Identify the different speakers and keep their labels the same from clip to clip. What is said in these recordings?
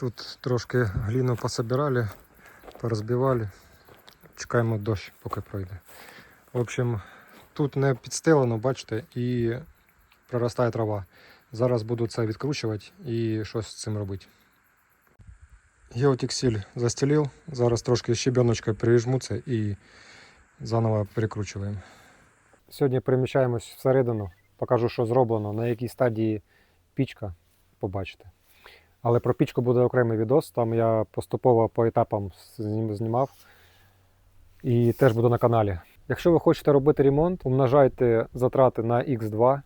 Speaker 1: Тут трошки гліну пособирали, порозбивали. Чекаємо дощ, поки пройде. В общем, тут не підстелено, бачите, і проростає трава. Зараз буду це відкручувати і щось з цим робити. Геотексиль застелив. Зараз трошки щебеночкою пережму це і заново перекручуємо. Сьогодні переміщаємось всередину, покажу, що зроблено, на якій стадії пічка, побачите. Але про пічку буде окремий відос, там я поступово по етапам знімав. І теж буде на каналі. Якщо ви хочете робити ремонт, умножайте затрати на X2,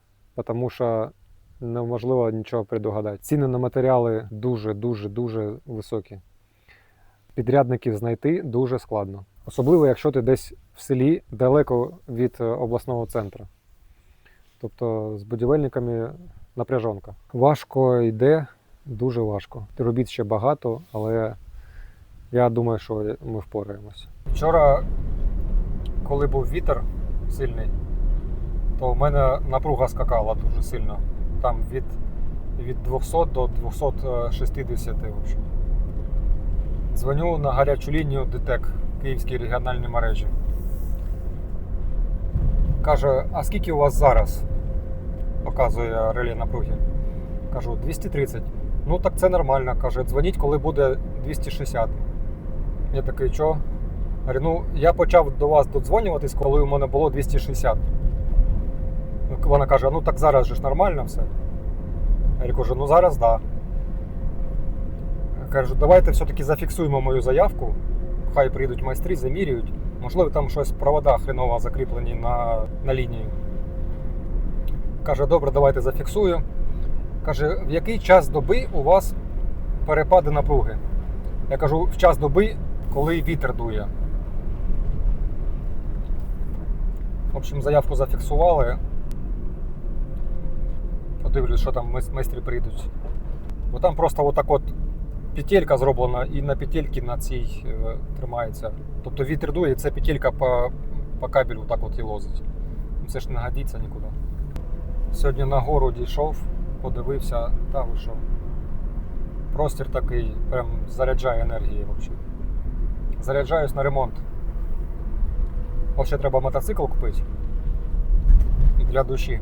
Speaker 1: тому що неможливо нічого предугадати. Ціни на матеріали дуже, дуже, дуже високі. Підрядників знайти дуже складно. Особливо, якщо ти десь в селі далеко від е, обласного центру. Тобто з будівельниками напряжонка. Важко йде, дуже важко. Робіт ще багато, але я думаю, що ми впораємося. Вчора, коли був вітер сильний, то в мене напруга скакала дуже сильно. Там від, від 200 до 260 в общем. Дзвоню на гарячу лінію ДТЕК Київській регіональній мережі. Каже, а скільки у вас зараз? Показує реле напруги. Кажу, 230. Ну так це нормально. Каже, дзвоніть, коли буде 260. Я такий, що? Ну я почав до вас додзвонюватись, коли у мене було 260. Ну, Вона каже, ну так зараз же ж нормально все. Я кажу, ну зараз так. Да. Кажу, давайте все-таки зафіксуємо мою заявку. Хай прийдуть майстри, замірюють. Можливо, там щось провода хреново закріплені на, на лінії. Каже, добре, давайте зафіксую. Каже, в який час доби у вас перепади напруги? Я кажу, в час доби, коли вітер дує. В общем, заявку зафіксували. Подивлюсь, що там майс- майстри прийдуть. Бо там просто отак от петелька зроблена, і на петельці на цій е, тримається. Тобто вітер дує, і ця петелька по, по кабелю так от і лозить. Ну, Це ж не годиться нікуди. Сьогодні на гору дійшов, подивився, та що. Простір такий, прям заряджає енергії взагалі. Заряджаюсь на ремонт. Ще треба мотоцикл купити для душі.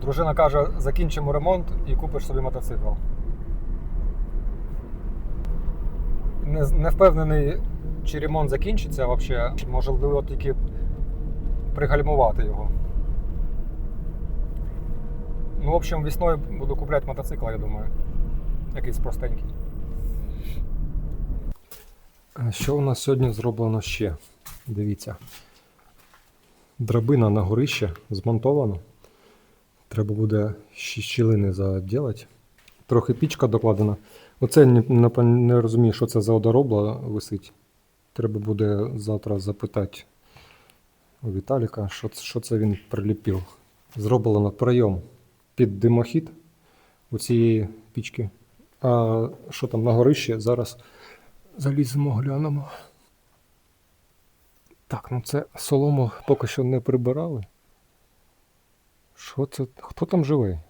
Speaker 1: Дружина каже, закінчимо ремонт і купиш собі мотоцикл. Не, не впевнений, чи ремонт закінчиться взагалі. Можливо, тільки пригальмувати його. Ну, в общем, весною буду купляти мотоцикл, я думаю. Якийсь простенький. Що у нас сьогодні зроблено ще? Дивіться. Драбина на горище змонтована. Треба буде щілини заділати. Трохи пічка докладена. Оце не, не, розумію, що це за одоробла висить. Треба буде завтра запитати у Віталіка, що, що це він приліпив. Зроблено прийом під димохід у цієї пічки. А що там на горищі? Зараз заліземо, глянемо. Так, ну це солому поки що не прибирали. Що це? Хто там живе?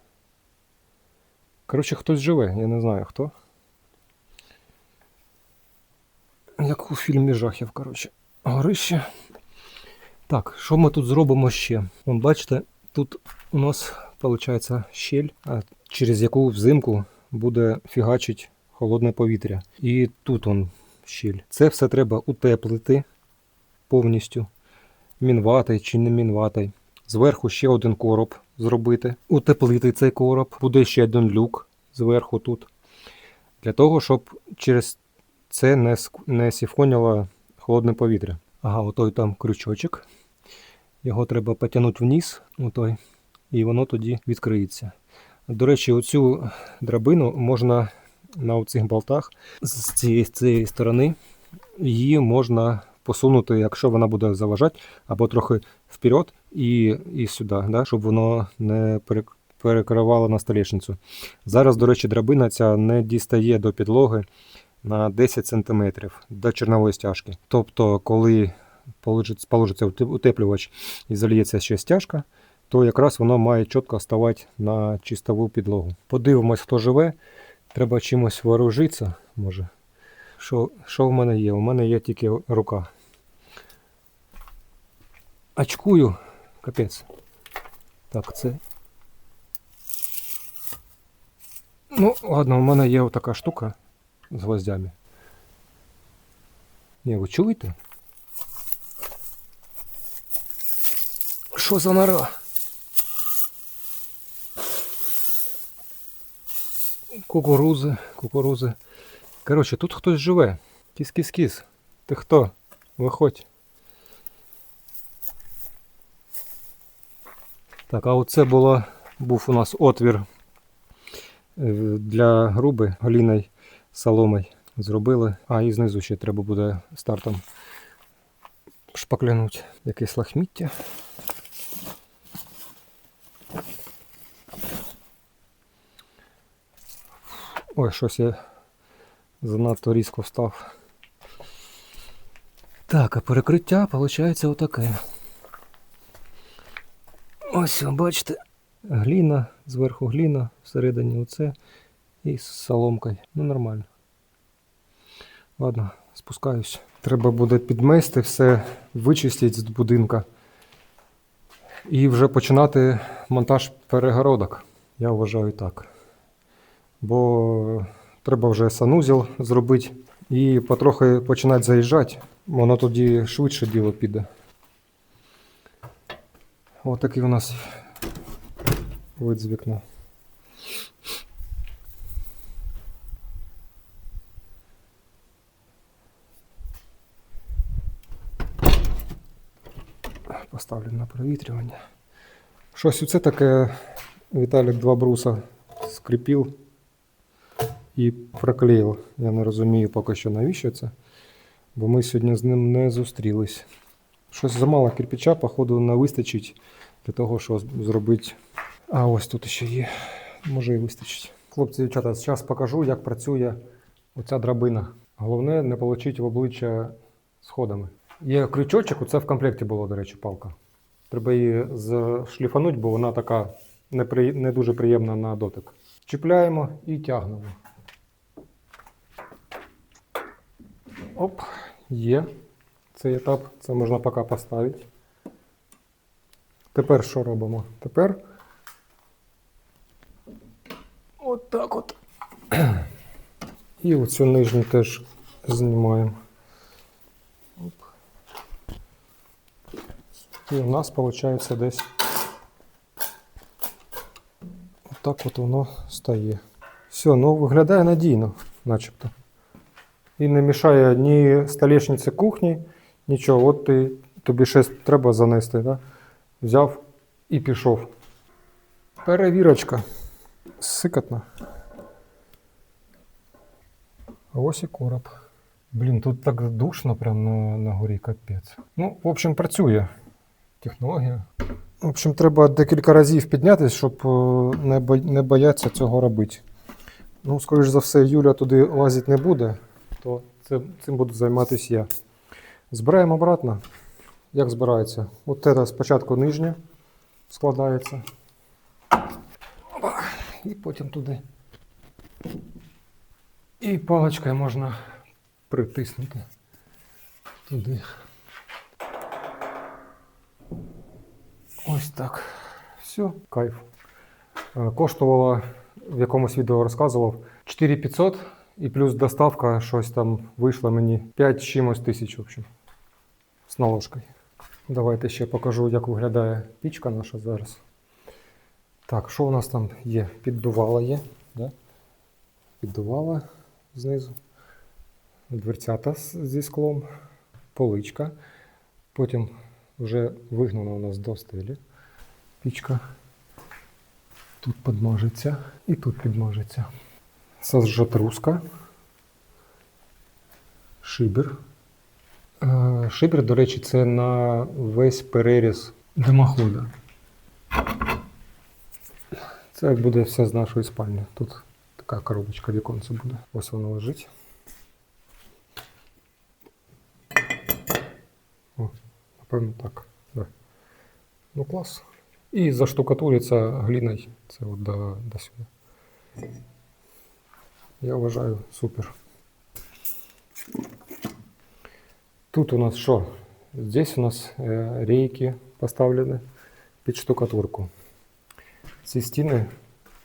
Speaker 1: Коротше, хтось живе, я не знаю хто. Як у фільмі жахів, коротше. Горище. Так, що ми тут зробимо ще? Вон, бачите, тут у нас виходить щель, через яку взимку буде фігачить холодне повітря. І тут он щель. Це все треба утеплити повністю. Мінватий чи не мінватий. Зверху ще один короб зробити. Утеплити цей короб. Буде ще один люк зверху тут. Для того, щоб через це не, не сіфонило холодне повітря. Ага, отой там крючочок. Його треба потягнути вниз, отой, і воно тоді відкриється. До речі, оцю драбину можна на оцих болтах з цієї, з цієї сторони її можна посунути, якщо вона буде заважати, або трохи вперед і, і сюди, да, щоб воно не перекривало на столешницю. Зараз, до речі, драбина ця не дістає до підлоги на 10 см до чорнової стяжки. Тобто, коли положиться утеплювач і заліється ще стяжка, то якраз воно має чітко ставати на чистову підлогу. Подивимось, хто живе. Треба чимось вооружитися, може. Що, що в мене є? У мене є тільки рука. Очкую. Капець. Так, це. Ну, ладно, у мене є отака штука з гвоздями. Ні, ви чуєте? Що за нора? Кукурузи, кукурузи. Коротше, тут хтось живе. Кіс-кіс-кіс. Ти хто? Виходь. Так, а оце було, був у нас отвір е, для груби голіною соломою зробили. А, і знизу ще треба буде стартом шпаклянуть якесь лахміття. Ой, щось я занадто різко встав. Так, а перекриття виходить отаке. Ось, бачите, гліна, зверху гліна, всередині оце і з соломкою. Ну, нормально. Ладно, спускаюсь. Треба буде підмести все, вичистити з будинка. І вже починати монтаж перегородок. Я вважаю так. Бо треба вже санузел зробити і потрохи починати заїжджати. Воно тоді швидше діло піде. Ось такий у нас вид з вікна. Поставлю на провітрювання. Щось оце таке Віталік два бруса скріпив і проклеїв. Я не розумію поки що навіщо це, бо ми сьогодні з ним не зустрілись. Щось замало кирпича, походу, не вистачить для того, щоб зробити. А ось тут ще є. Може і вистачить. Хлопці, дівчата, зараз покажу, як працює оця драбина. Головне не отримати в обличчя сходами. Є крючочок, оце в комплекті було, до речі, палка. Треба її зашліфанути, бо вона така не дуже приємна на дотик. Чіпляємо і тягнемо. Оп, є. Цей етап, це можна поки поставити. Тепер що робимо? Тепер от так от. І оцю нижню теж знімаємо. Оп. І у нас виходить десь отак от воно стає. Все, ну виглядає надійно, начебто. І не мішає ні столешниці кухні, нічого. От ти, тобі щось треба занести. Да? Взяв і пішов. Перевірочка. Сикотно. Ось і короб. Блін, тут так душно прям на, на горі капець. Ну, в общем, працює технологія. В общем, треба декілька разів піднятися, щоб е, не боятися цього робити. Ну, скоріш за все, Юля туди лазити не буде, то це, цим буду займатися я. Збираємо обратно. Як збирається? От це спочатку нижнє складається. І потім туди. І паличкою можна притиснути туди. Ось так. Все, кайф. Е, Коштувало, в якомусь відео розказував, 4500 і плюс доставка щось там вийшло мені 5 з чимось тисяч, в общем, з наложкою. Давайте ще покажу, як виглядає пічка наша зараз. Так, що у нас там є? Піддувала є. Да? Піддувала знизу. Дверцята зі склом, поличка. Потім вже вигнана у нас до стелі. Пічка. Тут підмажеться і тут підмажеться. Сажатруска. Шибер. Е, Шибер, до речі, це на весь переріз димохода. Це буде все з нашої спальні. Тут така коробочка віконце буде. Ось воно лежить. О, напевно, так. Да. Ну, клас. І заштукатуриться гліною. Це от до, до сюди. Я вважаю супер. Тут у нас що? Здесь у нас е, рейки поставлені під штукатурку. Ці стіни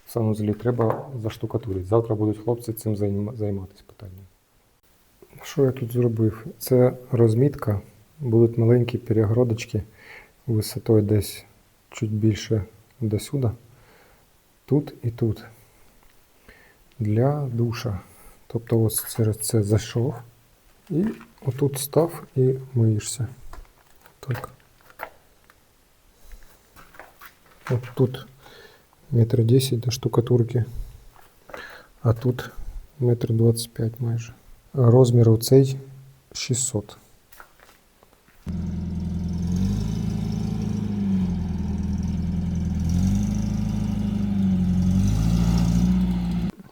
Speaker 1: в санузлі треба заштукатурити. Завтра будуть хлопці цим займатися питанням. Що я тут зробив? Це розмітка. Будуть маленькі перегородочки висотою десь чуть більше до сюди. Тут і тут. Для душа. Тобто ось через це зайшов. І отут став і миєшся. Так. От тут метр десять до штукатурки, а тут метр двадцять п'ять майже. А Розмір у цей 600.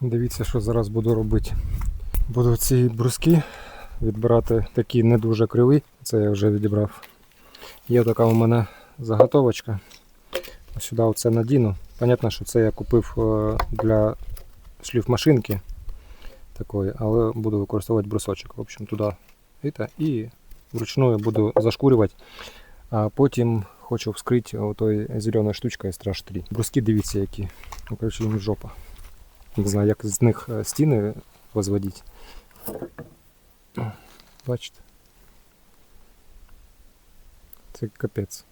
Speaker 1: Дивіться, що зараз буду робити. Буду ці бруски відбирати такі не дуже криві. Це я вже відібрав. Є така у мене заготовочка. Сюди оце надіну. Понятно, що це я купив е, для шліфмашинки такої, але буду використовувати брусочок. В общем, туди і, вручну буду зашкурювати. А потім хочу вскрити отой зеленою штучкою страж 3. Бруски дивіться які. Коротше, їм жопа. Не знаю, як з них е, стіни возводити. О, Бачите? Це капець.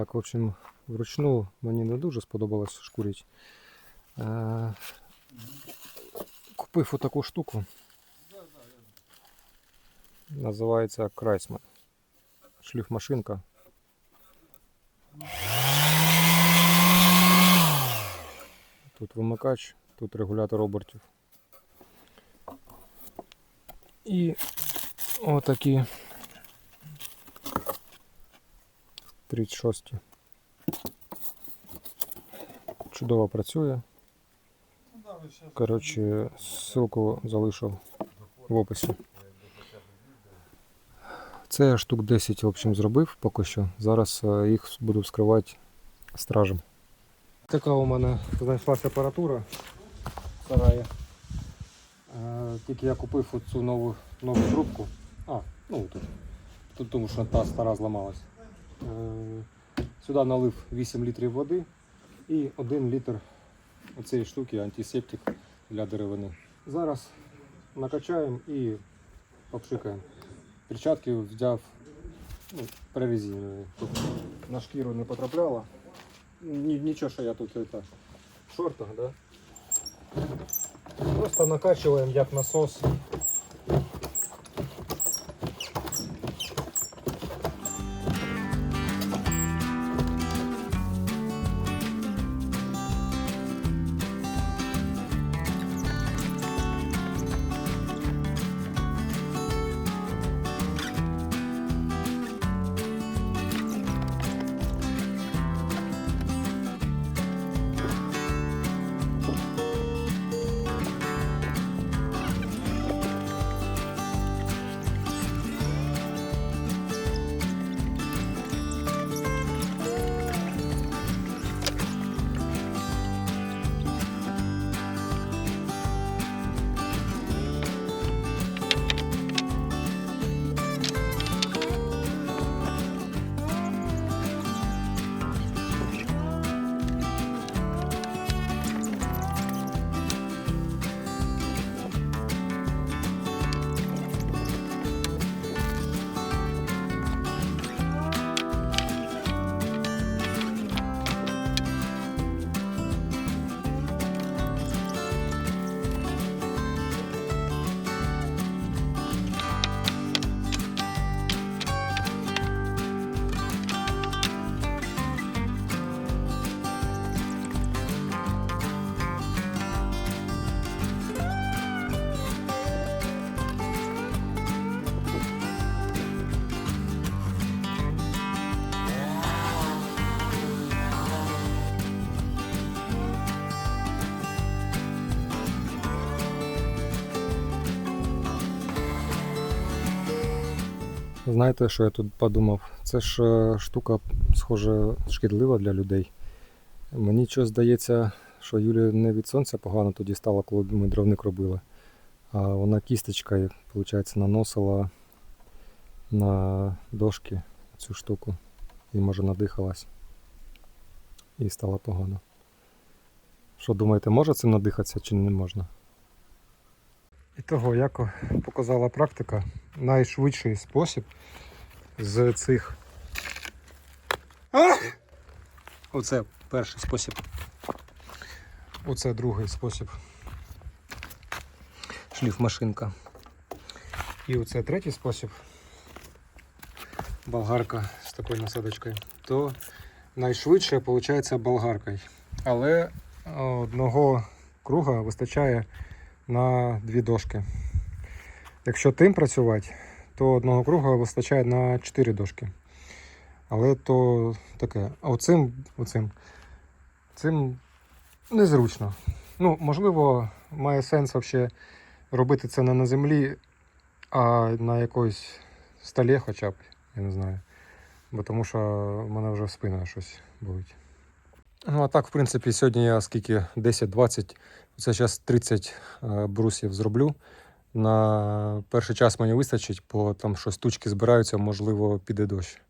Speaker 1: Так, в общем, вручну мені не дуже сподобалось шкурити. Е, Купив отаку штуку. Називається Крайсман. Шліфмашинка. Тут вимикач, тут регулятор обертів. І отакі 36. Чудово працює. Коротше, ссылку залишив в описі. Це я штук 10 в общем, зробив поки що. Зараз е, їх буду вскривати стражем. Така у мене знайшлася апаратура в. Е, Тільки я купив цю нову, нову трубку. А, ну тут. Тут тому що та стара зламалась. Е, Сюди налив 8 літрів води і 1 літр цієї штуки антисептик для деревини. Зараз накачаємо і попшикаємо. Перчатки взяв ну, прорезинені. На шкіру не потрапляло. Нічого, що я тут это, в шортах, да? Просто накачиваем як насос. Знаєте, що я тут подумав? Це ж е, штука, схоже, шкідлива для людей. Мені щось здається, що Юлі не від сонця погано тоді стало, коли ми дровник робили. А вона кісточкою, виходить, наносила на дошки цю штуку. І може надихалась. І стало погано. Що думаєте, може цим надихатися чи не можна? І того, як показала практика, найшвидший спосіб з цих. Оце перший спосіб. Оце другий спосіб. Шліфмашинка. І оце третій спосіб. Болгарка з такою насадочкою. То найшвидше виходить болгаркою. Але одного круга вистачає на дві дошки. Якщо тим працювати, то одного круга вистачає на 4 дошки. Але то таке. А оцим, оцим цим незручно. Ну, можливо, має сенс взагалі робити це не на землі, а на якоїсь столі хоча б, я не знаю. Бо тому що в мене вже спина щось болить. Ну, а так, в принципі, сьогодні я скільки 10-20, це зараз 30 е, брусів зроблю. На перший час мені вистачить, бо там щось тучки збираються, можливо, піде дощ.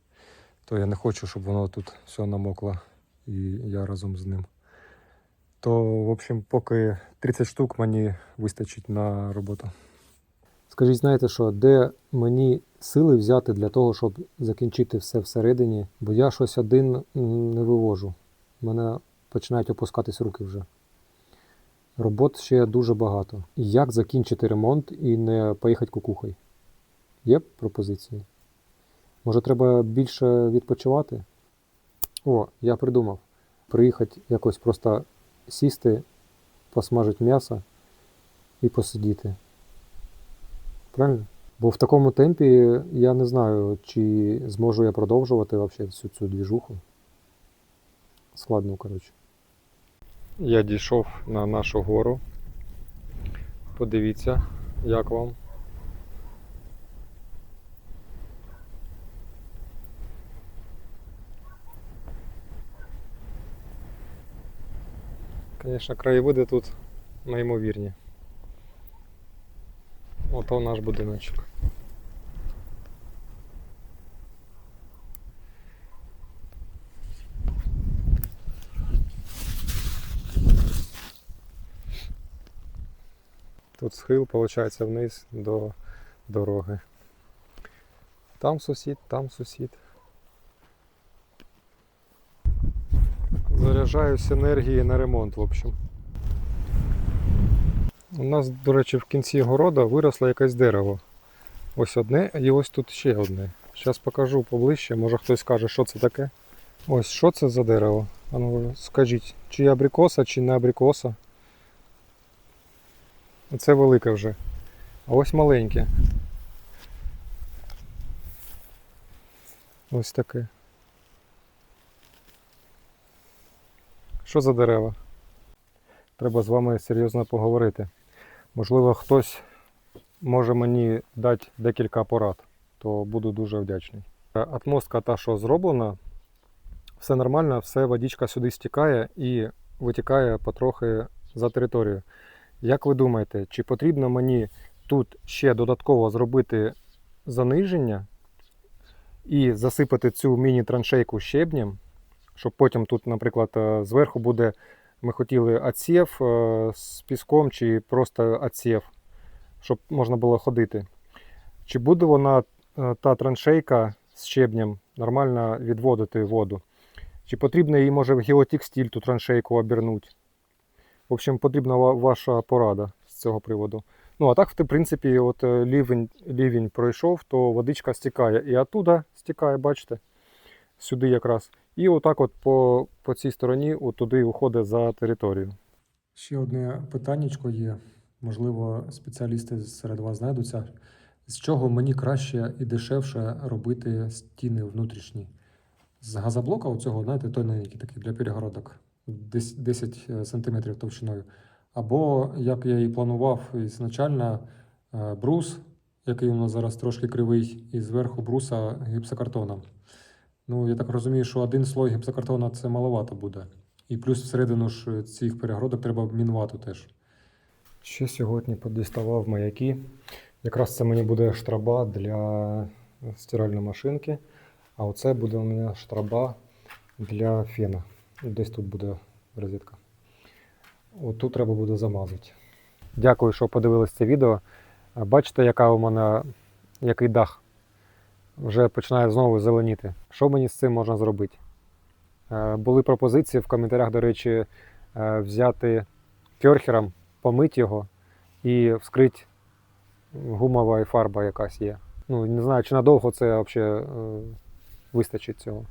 Speaker 1: То я не хочу, щоб воно тут все намокло і я разом з ним. То, в общем, поки 30 штук мені вистачить на роботу. Скажіть, знаєте що, де мені сили взяти для того, щоб закінчити все всередині, бо я щось один не вивожу. У мене починають опускатись руки вже. Робот ще дуже багато. Як закінчити ремонт і не поїхати кукухою? Є пропозиції? Може, треба більше відпочивати? О, я придумав. Приїхати якось просто сісти, посмажити м'ясо і посидіти. Правильно? Бо в такому темпі я не знаю, чи зможу я продовжувати вообще всю цю двіжуху. Складно, коротше. Я дійшов на нашу гору. Подивіться, як вам. Звісно, краєвиди тут неймовірні. Ото наш будиночок. Тут схил, виходить, вниз до дороги. Там сусід, там сусід. Заряджаюсь енергії на ремонт, в общем. У нас, до речі, в кінці города виросло якесь дерево. Ось одне і ось тут ще одне. Зараз покажу поближче, може хтось скаже, що це таке. Ось що це за дерево? А ну, скажіть, чи абрикоса, чи не абрикоса? Це велике вже. А ось маленьке. Ось таке. Що за дерева? Треба з вами серйозно поговорити. Можливо, хтось може мені дати декілька порад, то буду дуже вдячний. Атмостка та, що зроблена, все нормально, все водичка сюди стікає і витікає потрохи за територію. Як ви думаєте, чи потрібно мені тут ще додатково зробити заниження і засипати цю міні-траншейку щебнем, щоб потім тут, наприклад, е, зверху буде, ми хотіли отсів е, з піском чи просто отсів, щоб можна було ходити. Чи буде вона, е, та траншейка з щебнем, нормально відводити воду? Чи потрібно її, може, в геотекстиль ту траншейку обернути? В общем, потрібна ваша порада з цього приводу. Ну, а так, в принципі, от е, лівень, лівень пройшов, то водичка стікає. І оттуда стікає, бачите, сюди якраз. І отак от по, по цій стороні от туди уходить за територію. Ще одне питаннячко є. Можливо, спеціалісти серед вас знайдуться. З чого мені краще і дешевше робити стіни внутрішні? З газоблока оцього, знаєте, тоненький такий для перегородок, 10 см товщиною. Або, як я і планував ізначально, е, брус,
Speaker 2: який у нас зараз трошки кривий, і зверху бруса гіпсокартоном. Ну, я так розумію, що один слой гіпсокартона це маловато буде. І плюс всередину ж цих перегородок треба мінвату теж.
Speaker 1: Ще сьогодні подіставав маяки. Якраз це мені буде штраба для стиральної машинки. А оце буде у мене штраба для фена. Десь тут буде розетка. От тут треба буде замазати. Дякую, що подивились це відео. Бачите, яка у мене який дах. Вже починає знову зеленіти. Що мені з цим можна зробити? Е, Були пропозиції в коментарях, до речі, е, взяти кьорхером, помити його і вскрити гумова і фарба якась є. Ну, не знаю, чи надовго це взагалі вистачить цього.